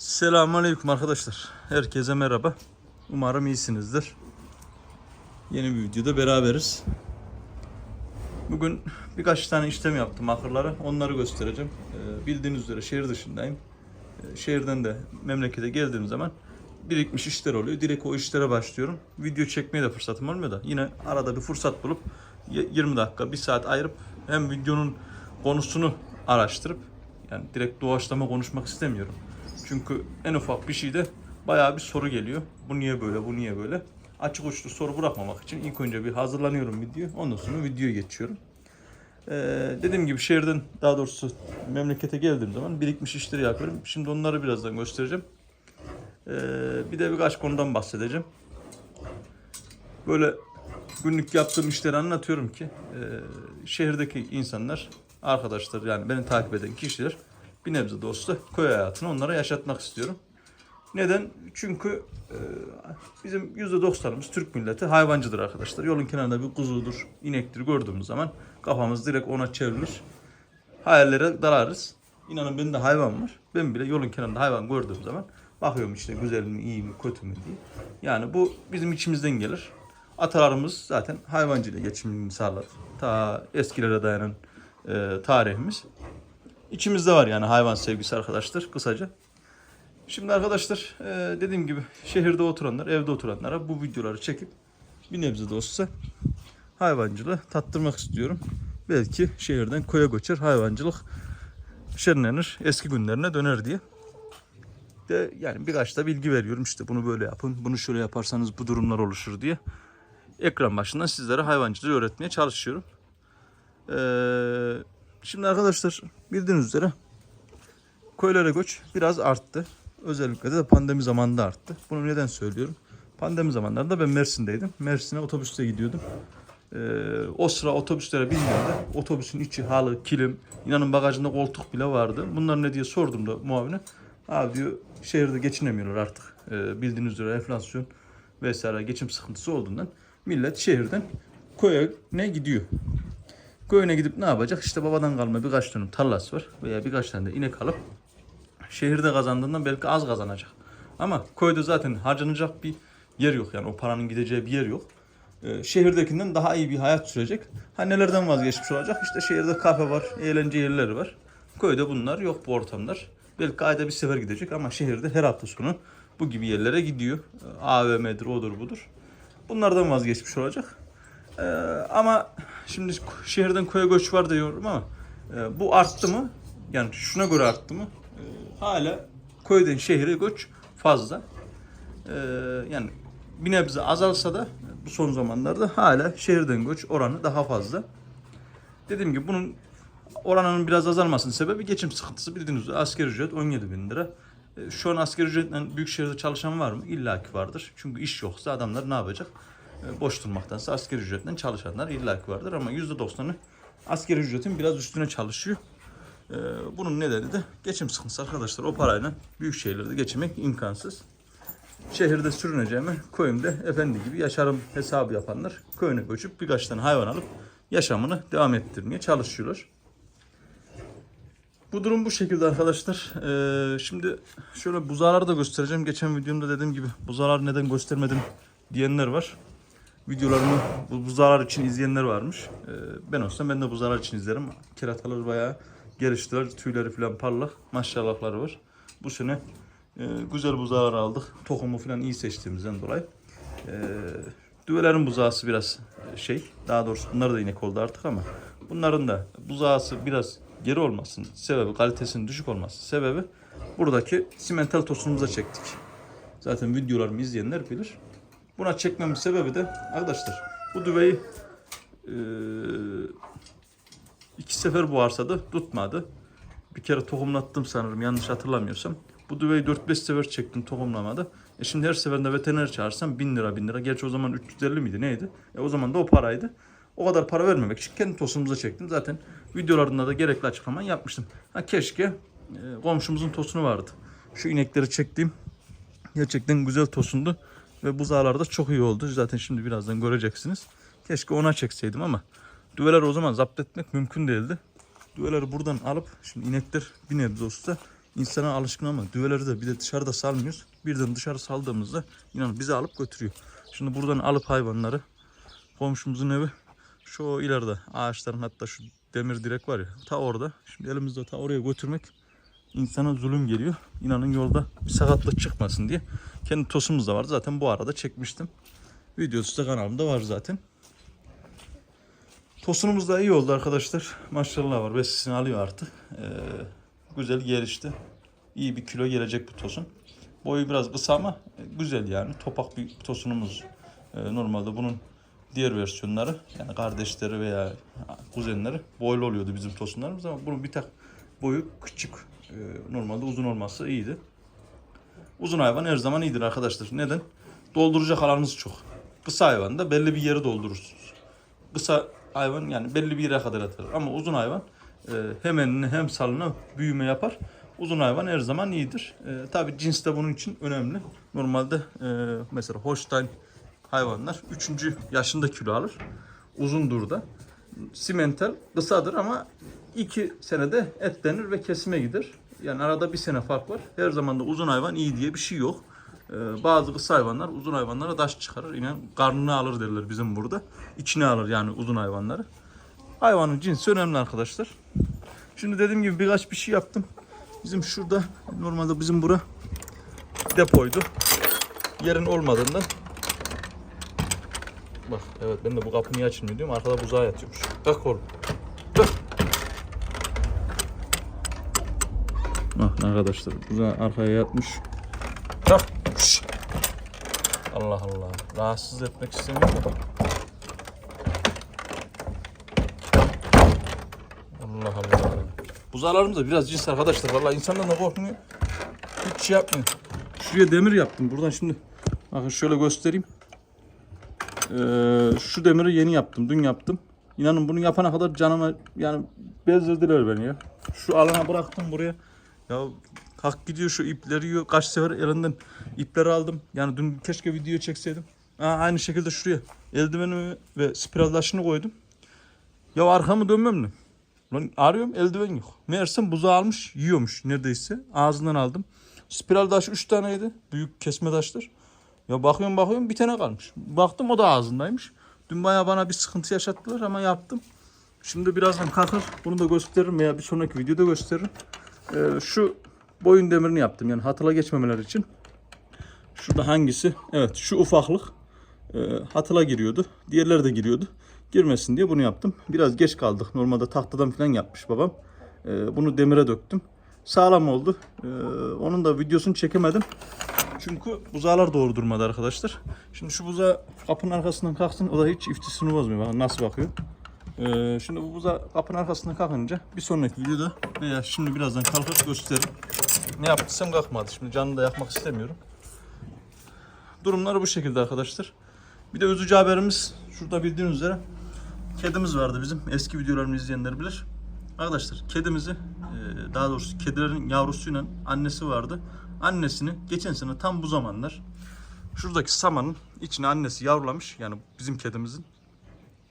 Selamünaleyküm arkadaşlar. Herkese merhaba. Umarım iyisinizdir. Yeni bir videoda beraberiz. Bugün birkaç tane işlem yaptım ahırlara. Onları göstereceğim. Ee, bildiğiniz üzere şehir dışındayım. Ee, şehirden de memlekete geldiğim zaman birikmiş işler oluyor. Direkt o işlere başlıyorum. Video çekmeye de fırsatım olmuyor da yine arada bir fırsat bulup y- 20 dakika, 1 saat ayırıp hem videonun konusunu araştırıp yani direkt doğaçlama konuşmak istemiyorum. Çünkü en ufak bir şeyde bayağı bir soru geliyor. Bu niye böyle, bu niye böyle? Açık uçlu soru bırakmamak için ilk önce bir hazırlanıyorum video. Ondan sonra videoya geçiyorum. Ee, dediğim gibi şehirden daha doğrusu memlekete geldiğim zaman birikmiş işleri yapıyorum. Şimdi onları birazdan göstereceğim. Ee, bir de birkaç konudan bahsedeceğim. Böyle günlük yaptığım işleri anlatıyorum ki e, şehirdeki insanlar, arkadaşlar yani beni takip eden kişiler bir nebze de olsa köy hayatını onlara yaşatmak istiyorum. Neden? Çünkü e, bizim %90'ımız Türk milleti hayvancıdır arkadaşlar. Yolun kenarında bir kuzudur, inektir gördüğümüz zaman kafamız direkt ona çevrilir. Hayallere dalarız. İnanın benim de hayvan var. Ben bile yolun kenarında hayvan gördüğüm zaman bakıyorum işte güzel mi, iyi mi, kötü mü diye. Yani bu bizim içimizden gelir. Atalarımız zaten hayvancıyla geçimini sağladı. Ta eskilere dayanan e, tarihimiz. İçimizde var yani hayvan sevgisi arkadaşlar kısaca. Şimdi arkadaşlar e, dediğim gibi şehirde oturanlar, evde oturanlara bu videoları çekip bir nebze de olsa hayvancılığı tattırmak istiyorum. Belki şehirden köye göçer hayvancılık şenlenir, eski günlerine döner diye. De yani birkaç da bilgi veriyorum işte bunu böyle yapın, bunu şöyle yaparsanız bu durumlar oluşur diye. Ekran başından sizlere hayvancılığı öğretmeye çalışıyorum. Ee, şimdi arkadaşlar bildiğiniz üzere köylere göç biraz arttı. Özellikle de pandemi zamanında arttı. Bunu neden söylüyorum? Pandemi zamanlarında ben Mersin'deydim. Mersin'e otobüste gidiyordum. Ee, o sıra otobüslere bindiğimde otobüsün içi halı, kilim, inanın bagajında koltuk bile vardı. Bunlar ne diye sordum da muavine. Abi diyor şehirde geçinemiyorlar artık. Ee, bildiğiniz üzere enflasyon vesaire geçim sıkıntısı olduğundan millet şehirden köye ne gidiyor. Köyüne gidip ne yapacak? İşte babadan kalma birkaç dönüm tarlası var veya birkaç tane de inek alıp şehirde kazandığından belki az kazanacak. Ama köyde zaten harcanacak bir yer yok yani o paranın gideceği bir yer yok. Ee, şehirdekinden daha iyi bir hayat sürecek. Ha nelerden vazgeçmiş olacak? İşte şehirde kafe var, eğlence yerleri var. Köyde bunlar yok bu ortamlar. Belki ayda bir sefer gidecek ama şehirde her hafta sonu bu gibi yerlere gidiyor. Ee, AVM'dir, odur budur. Bunlardan vazgeçmiş olacak. Ee, ama şimdi şehirden köye göç var diyorum ama e, bu arttı mı? Yani şuna göre arttı mı? E, hala köyden şehire göç fazla. E, yani bir nebze azalsa da bu son zamanlarda hala şehirden göç oranı daha fazla. Dediğim gibi bunun oranının biraz azalmasının sebebi geçim sıkıntısı. Bildiğiniz üzere asgari ücret 17 bin lira. E, Şu an asgari ücretle büyük şehirde çalışan var mı? İlla ki vardır. Çünkü iş yoksa adamlar ne yapacak? E, Boş durmaktansa asgari ücretle çalışanlar illa ki vardır ama %90'ı asgari ücretin biraz üstüne çalışıyor. E, Bunun nedeni de geçim sıkıntısı arkadaşlar. O parayla büyük şehirlerde geçinmek imkansız. Şehirde sürüneceğime köyümde efendi gibi yaşarım hesabı yapanlar köyüne göçüp birkaç tane hayvan alıp yaşamını devam ettirmeye çalışıyorlar. Bu durum bu şekilde arkadaşlar. Ee, şimdi şöyle buzağları da göstereceğim. Geçen videomda dediğim gibi buzağları neden göstermedim diyenler var. Videolarımı bu buzağlar için izleyenler varmış. Ee, ben olsam ben de buzağlar için izlerim. Keratalar bayağı geliştiler. Tüyleri falan parlak. Maşallahları var. Bu sene e, güzel buzağlar aldık. Tohumu falan iyi seçtiğimizden dolayı. Ee, düvelerin buzağısı biraz şey. Daha doğrusu bunlar da inek oldu artık ama bunların da buzağısı biraz geri olmasının sebebi, kalitesinin düşük olması sebebi buradaki simental tosumuza çektik. Zaten videolarımı izleyenler bilir. Buna çekmemin sebebi de arkadaşlar bu düveyi eee, iki sefer bu arsada tutmadı. Bir kere tohumlattım sanırım yanlış hatırlamıyorsam. Bu düveyi 4-5 sefer çektim tohumlamadı. E şimdi her seferinde veteriner çağırsam 1000 lira 1000 lira. Gerçi o zaman 350 miydi neydi? E o zaman da o paraydı. O kadar para vermemek için kendi tosumuza çektim. Zaten videolarında da gerekli açıklamayı yapmıştım. Ha keşke e, komşumuzun tosunu vardı. Şu inekleri çektiğim gerçekten güzel tosundu. Ve buzağlar da çok iyi oldu. Zaten şimdi birazdan göreceksiniz. Keşke ona çekseydim ama düveleri o zaman zapt etmek mümkün değildi. Düveleri buradan alıp şimdi inekler bir nebze olsa insana alışkın ama düveleri de bir de dışarıda salmıyoruz. Birden dışarı saldığımızda inan bizi alıp götürüyor. Şimdi buradan alıp hayvanları komşumuzun evi şu ileride ağaçların hatta şu demir direk var ya ta orada. Şimdi elimizde ta oraya götürmek insana zulüm geliyor. İnanın yolda bir sakatlık çıkmasın diye. Kendi tosumuz da var. Zaten bu arada çekmiştim. Videosu da kanalımda var zaten. Tosunumuz da iyi oldu arkadaşlar. Maşallah var. Besisini alıyor artık. Ee, güzel gelişti. İyi bir kilo gelecek bu tosun. Boyu biraz kısa ama güzel yani. Topak bir tosunumuz. Ee, normalde bunun diğer versiyonları yani kardeşleri veya kuzenleri boylu oluyordu bizim tosunlarımız ama bunun bir tek boyu küçük. Ee, normalde uzun olması iyiydi. Uzun hayvan her zaman iyidir arkadaşlar. Neden? Dolduracak alanınız çok. Kısa hayvanda belli bir yeri doldurursunuz. Kısa hayvan yani belli bir yere kadar atar. Ama uzun hayvan e, hem enine hem salına büyüme yapar. Uzun hayvan her zaman iyidir. E, Tabi cins de bunun için önemli. Normalde e, mesela Holstein hayvanlar 3. yaşında kilo alır. Uzundur da. Simental kısadır ama 2 senede etlenir ve kesime gider. Yani arada bir sene fark var. Her zaman da uzun hayvan iyi diye bir şey yok. Ee, bazı kısa hayvanlar uzun hayvanlara taş çıkarır. İnan karnını alır derler bizim burada. İçine alır yani uzun hayvanları. Hayvanın cinsi önemli arkadaşlar. Şimdi dediğim gibi birkaç bir şey yaptım. Bizim şurada normalde bizim bura depoydu. Yerin olmadığında Bak evet ben de bu kapı niye açılmıyor diyorum. Arkada buzağı yatıyormuş. Kalk oğlum. Bak arkadaşlar buzağı arkaya yatmış. Şşş. Allah Allah. Rahatsız etmek istemiyorum da. Allah Allah. Buzağlarımız da biraz cins arkadaşlar. Vallahi insandan da korkmuyor. Hiç şey yapmıyor. Şuraya demir yaptım. Buradan şimdi bakın şöyle göstereyim. Ee, şu demiri yeni yaptım. Dün yaptım. İnanın bunu yapana kadar canıma yani bezdirdiler beni ya. Şu alana bıraktım buraya. Ya kalk gidiyor şu ipleri yiyor. Kaç sefer elinden ipleri aldım. Yani dün keşke video çekseydim. Ha, aynı şekilde şuraya eldivenimi ve spiral taşını koydum. Ya arkamı dönmem ne? Lan arıyorum eldiven yok. Meğersem buzağı almış yiyormuş neredeyse. Ağzından aldım. Spiral taş 3 taneydi. Büyük kesme taşlar. Ya bakıyorum bakıyorum bir tane kalmış. Baktım o da ağzındaymış. Dün bayağı bana bir sıkıntı yaşattılar ama yaptım. Şimdi birazdan kalkar bunu da gösteririm veya bir sonraki videoda gösteririm. Ee, şu boyun demirini yaptım yani hatıla geçmemeler için. Şurada hangisi? Evet şu ufaklık e, hatıla giriyordu. Diğerleri de giriyordu. Girmesin diye bunu yaptım. Biraz geç kaldık. Normalde tahtadan falan yapmış babam. E, bunu demire döktüm. Sağlam oldu. E, onun da videosunu çekemedim. Çünkü buzağlar doğru durmadı arkadaşlar. Şimdi şu buzağı kapının arkasından kalksın. O da hiç iftisini bozmuyor. Nasıl bakıyor. Ee, şimdi bu buzağı kapının arkasından kalkınca bir sonraki videoda veya şimdi birazdan kalkıp gösteririm. Ne yaptıysam kalkmadı. Şimdi canını da yakmak istemiyorum. Durumları bu şekilde arkadaşlar. Bir de üzücü haberimiz şurada bildiğiniz üzere kedimiz vardı bizim. Eski videolarımı izleyenler bilir. Arkadaşlar kedimizi e, daha doğrusu kedilerin yavrusuyla annesi vardı. Annesini geçen sene tam bu zamanlar şuradaki samanın içine annesi yavrulamış. Yani bizim kedimizin.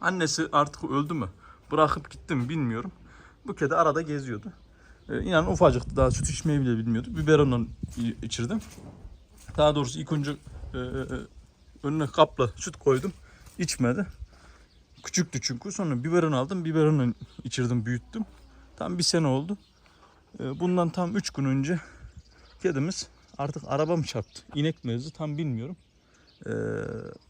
Annesi artık öldü mü? Bırakıp gitti mi bilmiyorum. Bu kedi arada geziyordu. Ee, inanın ufacıktı daha süt içmeyi bile bilmiyordu. Biberonla içirdim. Daha doğrusu ilk önce e, e, önüne kapla süt koydum. İçmedi. Küçüktü çünkü. Sonra biberon aldım. Biberonla içirdim, büyüttüm. Tam bir sene oldu. Ee, bundan tam 3 gün önce kedimiz artık araba mı çarptı? İnek mevzu tam bilmiyorum. Ee,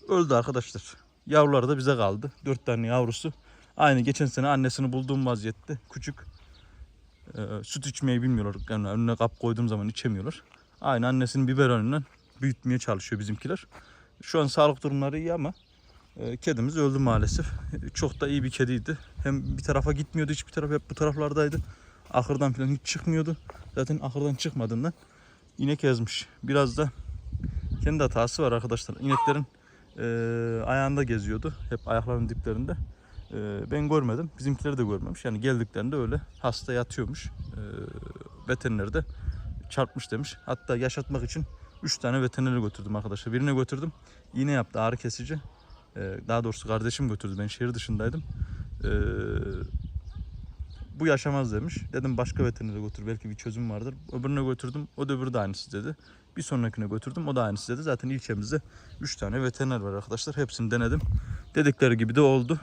öldü arkadaşlar. Yavruları da bize kaldı. 4 tane yavrusu. Aynı geçen sene annesini bulduğum vaziyette. Küçük. Ee, süt içmeyi bilmiyorlar. Yani önüne kap koyduğum zaman içemiyorlar. Aynı annesinin biberonuyla büyütmeye çalışıyor bizimkiler. Şu an sağlık durumları iyi ama e, kedimiz öldü maalesef. E, Çok da iyi bir kediydi. Hem bir tarafa gitmiyordu hiçbir taraf hep bu taraflardaydı. Ahırdan falan hiç çıkmıyordu. Zaten ahırdan çıkmadığından inek ezmiş. Biraz da kendi hatası var arkadaşlar. İneklerin e, ayağında geziyordu. Hep ayaklarının diplerinde. E, ben görmedim. Bizimkileri de görmemiş. Yani geldiklerinde öyle hasta yatıyormuş. E, veteriner de çarpmış demiş. Hatta yaşatmak için 3 tane veterinere götürdüm arkadaşlar. Birine götürdüm. İğne yaptı ağrı kesici. E, daha doğrusu kardeşim götürdü. Ben şehir dışındaydım. E, bu yaşamaz demiş. Dedim başka veterinere götür belki bir çözüm vardır. Öbürüne götürdüm. O da öbürü de aynısı dedi. Bir sonrakine götürdüm. O da aynısı dedi. Zaten ilçemizde 3 tane veteriner var arkadaşlar. Hepsini denedim. Dedikleri gibi de oldu.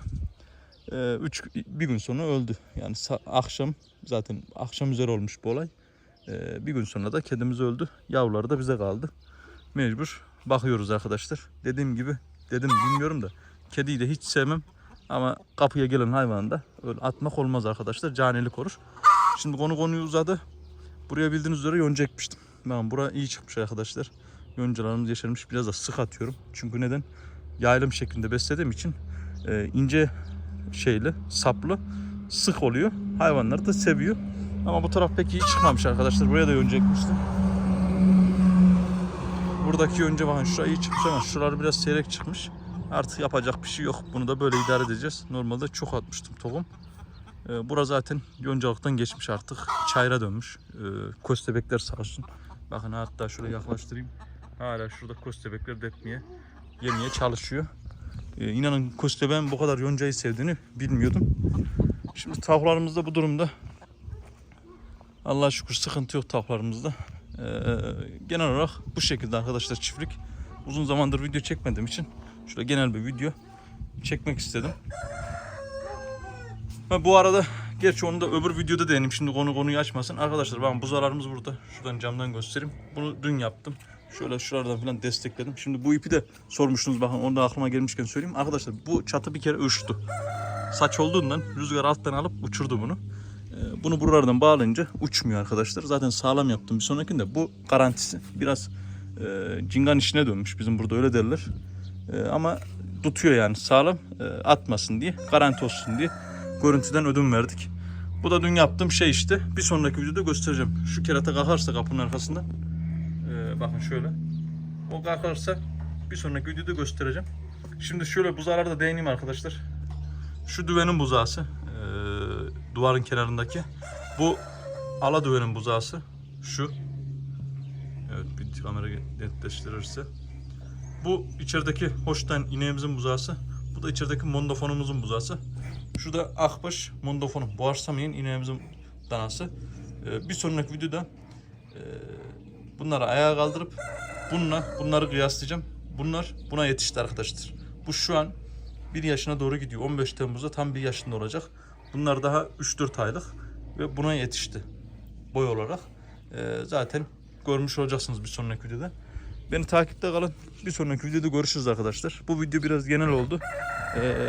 Ee, üç, bir gün sonra öldü. Yani akşam zaten akşam üzeri olmuş bu olay. Ee, bir gün sonra da kedimiz öldü. Yavruları da bize kaldı. Mecbur bakıyoruz arkadaşlar. Dediğim gibi dedim bilmiyorum da kediyi de hiç sevmem. Ama kapıya gelen hayvanı da öyle atmak olmaz arkadaşlar. Canilik korur. Şimdi konu konuyu uzadı. Buraya bildiğiniz üzere yonca ekmiştim. Ben bura iyi çıkmış arkadaşlar. Yoncalarımız yeşermiş. Biraz da sık atıyorum. Çünkü neden? Yaylım şeklinde beslediğim için e, ince şeyli, saplı, sık oluyor. Hayvanlar da seviyor. Ama bu taraf pek iyi çıkmamış arkadaşlar. Buraya da yonca ekmiştim. Buradaki yonca bakın şuraya iyi çıkmış ama şuralar biraz seyrek çıkmış. Artık yapacak bir şey yok. Bunu da böyle idare edeceğiz. Normalde çok atmıştım tohum. Ee, bura zaten yoncalıktan geçmiş artık. Çayra dönmüş. Ee, köstebekler sağ olsun. Bakın hatta şuraya yaklaştırayım. Hala şurada köstebekler depmeye, yemeye çalışıyor. Ee, inanın köstebeğin bu kadar yoncayı sevdiğini bilmiyordum. Şimdi tavuklarımız da bu durumda. Allah'a şükür sıkıntı yok tavuklarımızda. Ee, genel olarak bu şekilde arkadaşlar çiftlik. Uzun zamandır video çekmediğim için şöyle genel bir video çekmek istedim. Ha, bu arada gerçi onu da öbür videoda deneyim. Şimdi konu konuyu açmasın. Arkadaşlar bakın buzalarımız burada. Şuradan camdan göstereyim. Bunu dün yaptım. Şöyle şuralardan falan destekledim. Şimdi bu ipi de sormuştunuz bakın onu da aklıma gelmişken söyleyeyim. Arkadaşlar bu çatı bir kere uçtu. Saç olduğundan rüzgar alttan alıp uçurdu bunu. Ee, Bunu buralardan bağlayınca uçmuyor arkadaşlar. Zaten sağlam yaptım bir sonrakinde. Bu garantisi. Biraz e, cingan işine dönmüş. Bizim burada öyle derler. E, ama tutuyor yani sağlam. E, atmasın diye. Garanti olsun diye. Görüntüden ödün verdik. Bu da dün yaptığım şey işte. Bir sonraki videoda göstereceğim. Şu kerata kalkarsa kapının arkasında. e, bakın şöyle. O kalkarsa bir sonraki videoda göstereceğim. Şimdi şöyle buzağlara da değineyim arkadaşlar. Şu düvenin buzağısı. e, duvarın kenarındaki. Bu ala düvenin buzağısı. Şu. Evet bir kamera netleştirirse. Bu içerideki hoştan ineğimizin buzağısı. Bu da içerideki mondofonumuzun buzağısı. Şurada akbaş mondofonum. Boğarsamayan ineğimizin danası. Ee, bir sonraki videoda e, bunları ayağa kaldırıp bununla bunları kıyaslayacağım. Bunlar buna yetişti arkadaşlar. Bu şu an bir yaşına doğru gidiyor. 15 Temmuz'da tam bir yaşında olacak. Bunlar daha 3-4 aylık ve buna yetişti boy olarak. Ee, zaten görmüş olacaksınız bir sonraki videoda. Beni takipte kalın. Bir sonraki videoda görüşürüz arkadaşlar. Bu video biraz genel oldu. Ee,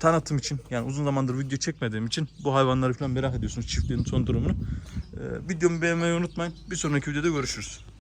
tanıtım için yani uzun zamandır video çekmediğim için bu hayvanları falan merak ediyorsunuz çiftliğin son durumunu. Ee, videomu beğenmeyi unutmayın. Bir sonraki videoda görüşürüz.